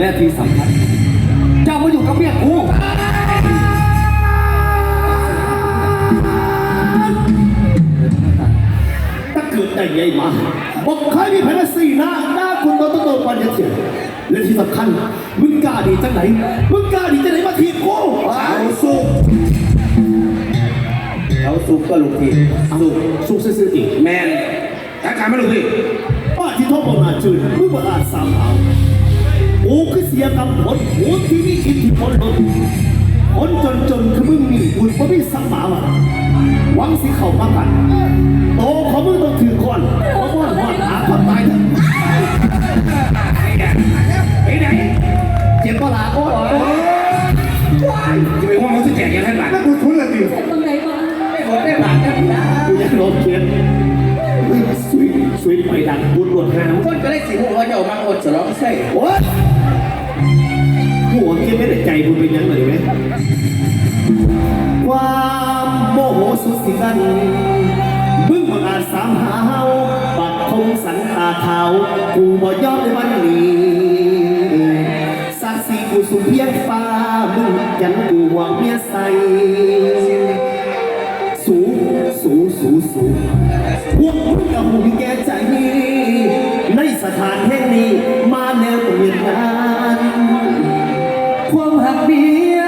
และที่สำคัญเจ้ามาอยู่กับเมียกูถ้าเกิดได้ใหญ่มาบอกใครมีแผนสี่หน้าหน้าคุณโตโตโตปันยาเถียและที่สำคัญมึงกล้าดีจังไหนมึงกล้าดีจังไหนมาทีกูเขาสุกเขาสุกก็ลูกพี่สุกสุกซื่อๆอีกแมนทักทายมาลูกพี่ป้าที่ทบบอกนาจืดมึงบอกอาจสามเอา กูคือเสียกำผลกูที่มีอิทธิพลลดคนจนจนๆคือมึงมีบุญบ่มีสักหมาว่ะหวังสิเข้ามากัน โตของมึงต้องถือก่อนเพราะว่าว่าหาคนตายเถอะไอ้ไหนเจ็บปะล่ะโอ้ยจะไปห่วงเขาสิแจกยังท่านหลานกูทุนละดิตรงไหนบ้างไม่หมดได้หลานนะพี่นะกูยังโดนเขียนสวยสวยไปดังบุญหลวดหางคนก็ได้สิหัวจะออกมาอดฉลองใส่โอ้ยหัวเขี ยนไม่ได้ใจบุญเป็นยังไงไหมความโมโหสุดสิกันมึงบังอาจสามหาเฮาปักคงสันตาเท้ากูบ่ยอมในวันนี้สักสีกูสูงเพียงฟ้ามึงยันกูหวังเมียใสสูสูสูสูพวกมึงกับหูแก่ใจ ในสถานแห่งนี้มาแนวเวียนนา นักเบีย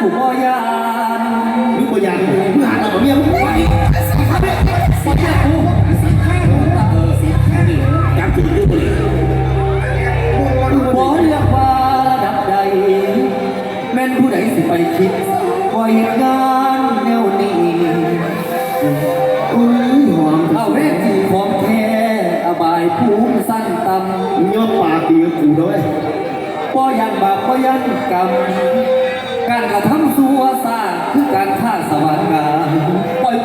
กูบ่ยานมึงบ่ยากมึงหาเราบ่เมียมึงไปจำจุดยุบเลยบ่เลือกว่าดับใด แม่นผู้ใดสิไปคิดว่าเหตุการณ์แนวนี้อุ้ยหอมเอาเวทีของแท้อบายภูมิสั้นต่ำยอมปากเดีกับกูด้วย บ่ยันบาปบ่ยันกรรม การกระทำสัวสร้างคือการฆ่าสวรรค์งาปล่อย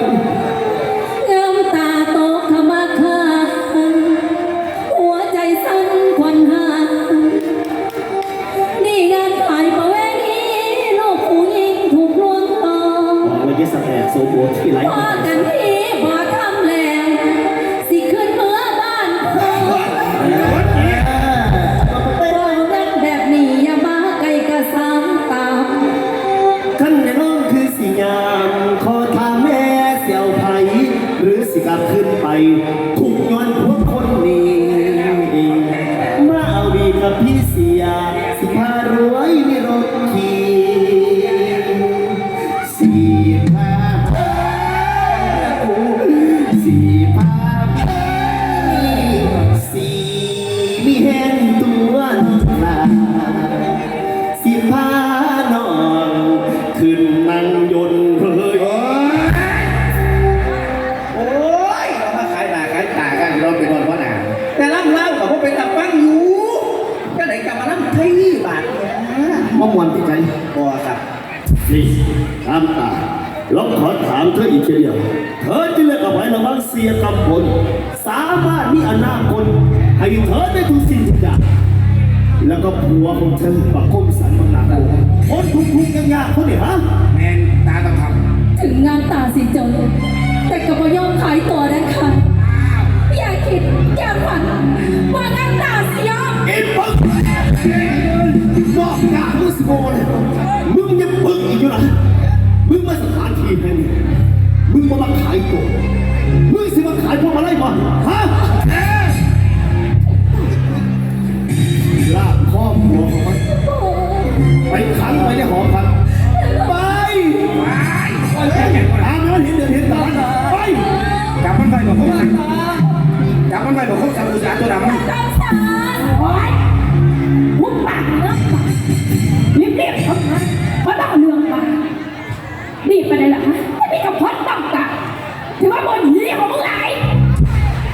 มะมวนติดใจพอครับนี่ตามตาลองขอถามเธออีกเดียว เธอจะเลือกเอาไว้ระวังเสียกำผล สามารถมีอนาคตให้เธอได้ทุกสิ่งทุกอย่างแล้วก็ผัวของเธอประคมสันมันหนักคนทุกข์ยากๆเขาเนี่ยฮะแมน สโกเลยมึงยังปึ๊กอีกอยู่นะมึงมาสถานที่แห่งนี้มึงมามาขายตัวีบไปเลยล่ะฮะไม่มีกับพดต้องกะถือว่าบนหีของมึงไหล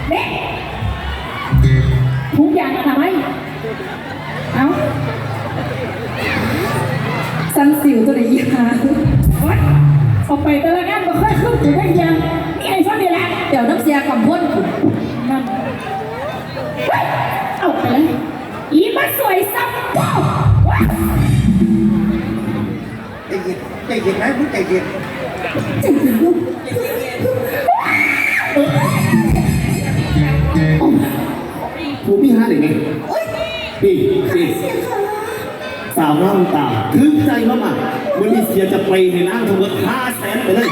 เด็กทุกอย่างทำไมเอาสันสิวตัวไหนยาอออกไปแต่ละงานก็ค่อยขึ้นถึงได้ยังนี่ไอ้ช่วงนี้แหละเดี๋ยวน้ำเสียกำพ่นนั่นเอาไปเลยอีมาสวยสับว้าวว้าว ใจเย็นใจเย็นนะมึงใจเย็นจริงจริงลูกผู้มีห้าหนึ่งไงนี่นี่สียค่ะสาวน้ำตาถึงใจมากๆวันนี้เสียจะไปให้นางทั้งหมดห้าแสนไปเลย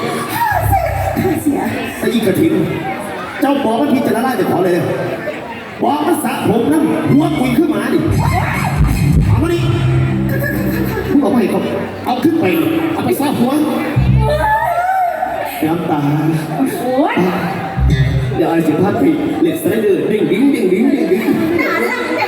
ข้าเสียไอ้อีกระถินเจ้าบอกว่าพี่จะละลายจะขอเลยเลยบอกว่าสระผมน้ำหัวกุยขึ้นมาดิเอามาดิ เอาไปเอาเอาขึ้นไป เอาไปซาหัวน้ำตาโอ้ยเดี๋ยวไอ้สิพัดผิดเหล็กสไลเดอร์ดิ้งดิ้งดิ้งดิ้งดิ้งหนาลังเนี่ย